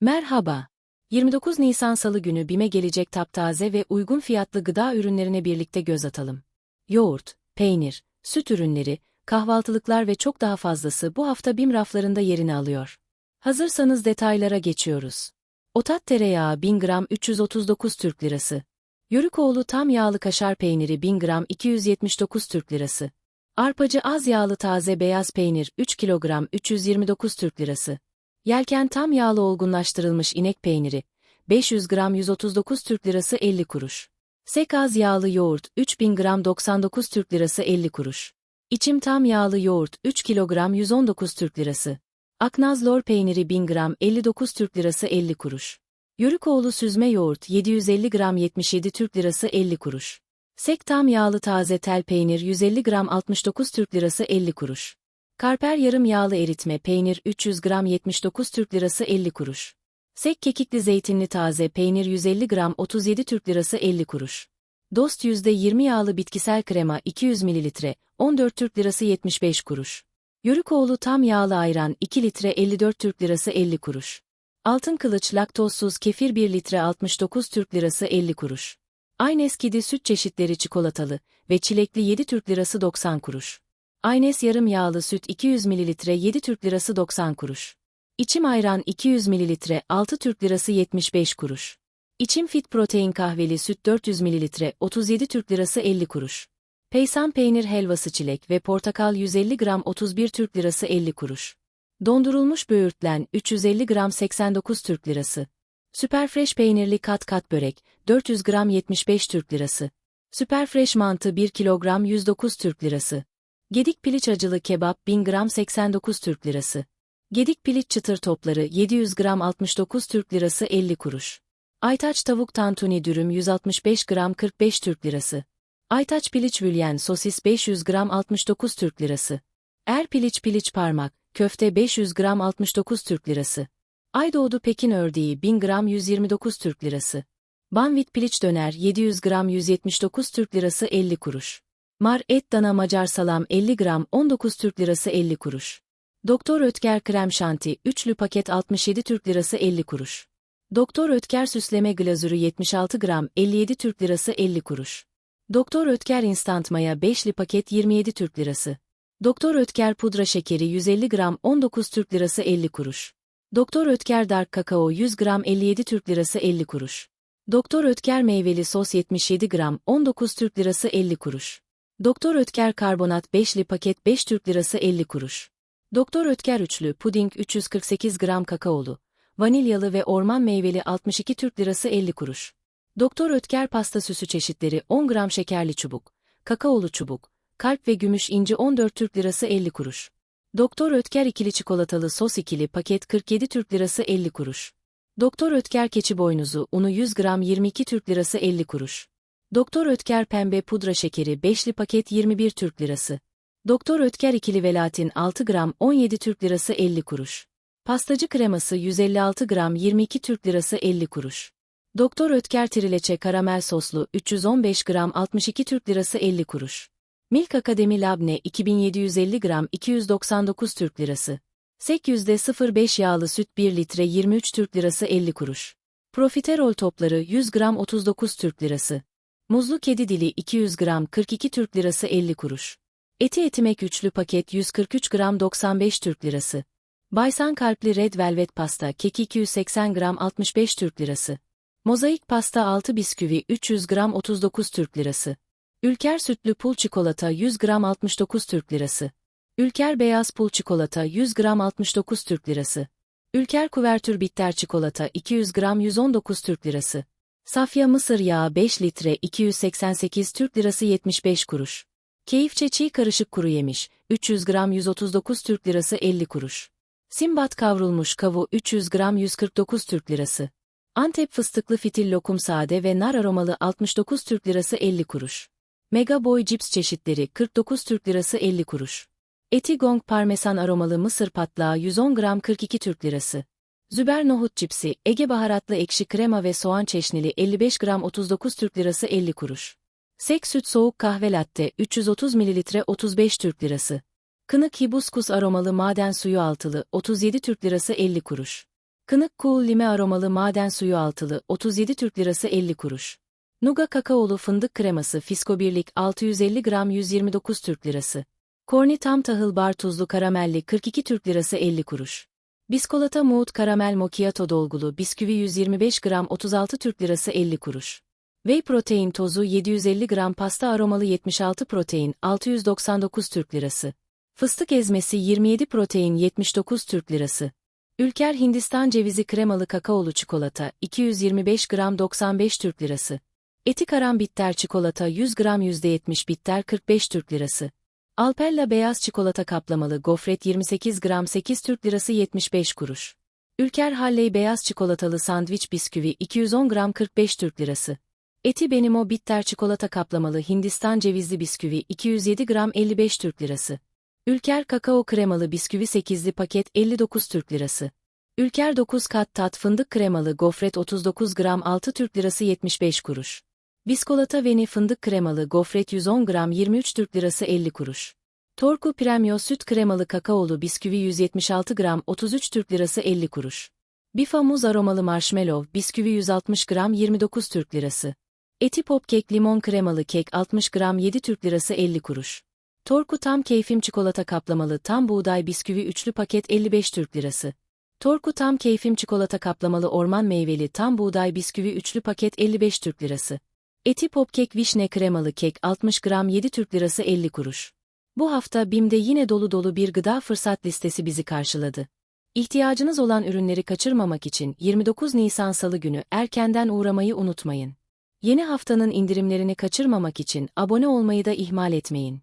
Merhaba. 29 Nisan Salı günü BİM'e gelecek taptaze ve uygun fiyatlı gıda ürünlerine birlikte göz atalım. Yoğurt, peynir, süt ürünleri, kahvaltılıklar ve çok daha fazlası bu hafta BİM raflarında yerini alıyor. Hazırsanız detaylara geçiyoruz. Otat tereyağı 1000 gram 339 Türk Lirası. Yörükoğlu tam yağlı kaşar peyniri 1000 gram 279 Türk Lirası. Arpacı az yağlı taze beyaz peynir 3 kilogram 329 Türk Lirası. Yelken tam yağlı olgunlaştırılmış inek peyniri, 500 gram 139 Türk Lirası 50 kuruş. Sek az yağlı yoğurt, 3000 gram 99 Türk Lirası 50 kuruş. İçim tam yağlı yoğurt, 3 kilogram 119 Türk Lirası. Aknaz lor peyniri 1000 gram 59 Türk Lirası 50 kuruş. Yörükoğlu süzme yoğurt 750 gram 77 Türk Lirası 50 kuruş. Sek tam yağlı taze tel peynir 150 gram 69 Türk Lirası 50 kuruş. Karper yarım yağlı eritme peynir 300 gram 79 Türk Lirası 50 kuruş. Sek kekikli zeytinli taze peynir 150 gram 37 Türk Lirası 50 kuruş. Dost %20 yağlı bitkisel krema 200 mililitre 14 Türk Lirası 75 kuruş. Yörükoğlu tam yağlı ayran 2 litre 54 Türk Lirası 50 kuruş. Altın kılıç laktozsuz kefir 1 litre 69 Türk Lirası 50 kuruş. Aynes kedi süt çeşitleri çikolatalı ve çilekli 7 Türk Lirası 90 kuruş. Aynes yarım yağlı süt 200 ml 7 Türk Lirası 90 kuruş. İçim ayran 200 ml 6 Türk Lirası 75 kuruş. İçim fit protein kahveli süt 400 ml 37 Türk Lirası 50 kuruş. Peysan peynir helvası çilek ve portakal 150 gram 31 Türk Lirası 50 kuruş. Dondurulmuş böğürtlen 350 gram 89 Türk Lirası. Süperfresh peynirli kat kat börek 400 gram 75 Türk Lirası. Süperfresh mantı 1 kilogram 109 Türk Lirası. Gedik piliç acılı kebap 1000 gram 89 Türk Lirası. Gedik piliç çıtır topları 700 gram 69 Türk Lirası 50 kuruş. Aytaç tavuk tantuni dürüm 165 gram 45 Türk Lirası. Aytaç piliç bülyen sosis 500 gram 69 Türk Lirası. Er piliç piliç parmak, köfte 500 gram 69 Türk Lirası. Aydoğdu Pekin ördeği 1000 gram 129 Türk Lirası. Banvit piliç döner 700 gram 179 Türk Lirası 50 kuruş. Mar et dana Macar salam 50 gram 19 Türk Lirası 50 kuruş. Doktor Ötker krem şanti üçlü paket 67 Türk Lirası 50 kuruş. Doktor Ötker süsleme glazürü 76 gram 57 Türk Lirası 50 kuruş. Doktor Ötker instant maya 5'li paket 27 Türk Lirası. Doktor Ötker pudra şekeri 150 gram 19 Türk Lirası 50 kuruş. Doktor Ötker dark kakao 100 gram 57 Türk Lirası 50 kuruş. Doktor Ötker meyveli sos 77 gram 19 Türk Lirası 50 kuruş. Doktor Ötker karbonat 5'li paket 5 Türk Lirası 50 kuruş. Doktor Ötker üçlü puding 348 gram kakaolu, vanilyalı ve orman meyveli 62 Türk Lirası 50 kuruş. Doktor Ötker pasta süsü çeşitleri 10 gram şekerli çubuk, kakaolu çubuk, kalp ve gümüş inci 14 Türk Lirası 50 kuruş. Doktor Ötker ikili çikolatalı sos ikili paket 47 Türk Lirası 50 kuruş. Doktor Ötker keçi boynuzu unu 100 gram 22 Türk Lirası 50 kuruş. Doktor Ötker pembe pudra şekeri 5'li paket 21 Türk Lirası. Doktor Ötker ikili velatin 6 gram 17 Türk Lirası 50 kuruş. Pastacı kreması 156 gram 22 Türk Lirası 50 kuruş. Doktor Ötker trileçe karamel soslu 315 gram 62 Türk Lirası 50 kuruş. Milk Akademi Labne 2750 gram 299 Türk Lirası. Sek %05 yağlı süt 1 litre 23 Türk Lirası 50 kuruş. Profiterol topları 100 gram 39 Türk Lirası. Muzlu kedi dili 200 gram 42 Türk Lirası 50 kuruş. Eti etimek üçlü paket 143 gram 95 Türk Lirası. Baysan kalpli red velvet pasta keki 280 gram 65 Türk Lirası. Mozaik pasta 6 bisküvi 300 gram 39 Türk Lirası. Ülker sütlü pul çikolata 100 gram 69 Türk Lirası. Ülker beyaz pul çikolata 100 gram 69 Türk Lirası. Ülker kuvertür bitter çikolata 200 gram 119 Türk Lirası. Safya mısır yağı 5 litre 288 Türk Lirası 75 kuruş. Keyifçe çiğ karışık kuru yemiş 300 gram 139 Türk Lirası 50 kuruş. Simbat kavrulmuş kavu 300 gram 149 Türk Lirası. Antep fıstıklı fitil lokum sade ve nar aromalı 69 Türk Lirası 50 kuruş. Mega Boy cips çeşitleri 49 Türk Lirası 50 kuruş. Eti Gong parmesan aromalı mısır patlağı 110 gram 42 Türk Lirası. Züber nohut cipsi, Ege baharatlı ekşi krema ve soğan çeşnili 55 gram 39 Türk Lirası 50 kuruş. Sek süt soğuk kahve latte 330 ml 35 Türk Lirası. Kınık hibiskus aromalı maden suyu altılı 37 Türk Lirası 50 kuruş. Kınık Cool lime aromalı maden suyu altılı 37 Türk Lirası 50 kuruş. Nuga kakaolu fındık kreması Fisko Birlik 650 gram 129 Türk Lirası. Korni tam tahıl bar tuzlu karamelli 42 Türk Lirası 50 kuruş. Biskolata Mood karamel mokiyato dolgulu bisküvi 125 gram 36 Türk Lirası 50 kuruş. Whey protein tozu 750 gram pasta aromalı 76 protein 699 Türk Lirası. Fıstık ezmesi 27 protein 79 Türk Lirası. Ülker Hindistan cevizi kremalı kakaolu çikolata 225 gram 95 Türk Lirası. Eti karam bitter çikolata 100 gram %70 bitter 45 Türk Lirası. Alpella beyaz çikolata kaplamalı gofret 28 gram 8 Türk Lirası 75 kuruş. Ülker Halley beyaz çikolatalı sandviç bisküvi 210 gram 45 Türk Lirası. Eti Benimo bitter çikolata kaplamalı Hindistan cevizli bisküvi 207 gram 55 Türk Lirası. Ülker kakao kremalı bisküvi 8'li paket 59 Türk Lirası. Ülker 9 kat tat fındık kremalı gofret 39 gram 6 Türk Lirası 75 kuruş. Biskolata Veni fındık kremalı gofret 110 gram 23 Türk Lirası 50 kuruş. Torku Premio süt kremalı kakaolu bisküvi 176 gram 33 Türk Lirası 50 kuruş. Bifa muz aromalı marshmallow bisküvi 160 gram 29 Türk Lirası. Eti pop kek limon kremalı kek 60 gram 7 Türk Lirası 50 kuruş. Torku tam keyfim çikolata kaplamalı tam buğday bisküvi üçlü paket 55 Türk Lirası. Torku tam keyfim çikolata kaplamalı orman meyveli tam buğday bisküvi üçlü paket 55 Türk Lirası. Eti popkek vişne kremalı kek 60 gram 7 Türk Lirası 50 kuruş. Bu hafta BİM'de yine dolu dolu bir gıda fırsat listesi bizi karşıladı. İhtiyacınız olan ürünleri kaçırmamak için 29 Nisan Salı günü erkenden uğramayı unutmayın. Yeni haftanın indirimlerini kaçırmamak için abone olmayı da ihmal etmeyin.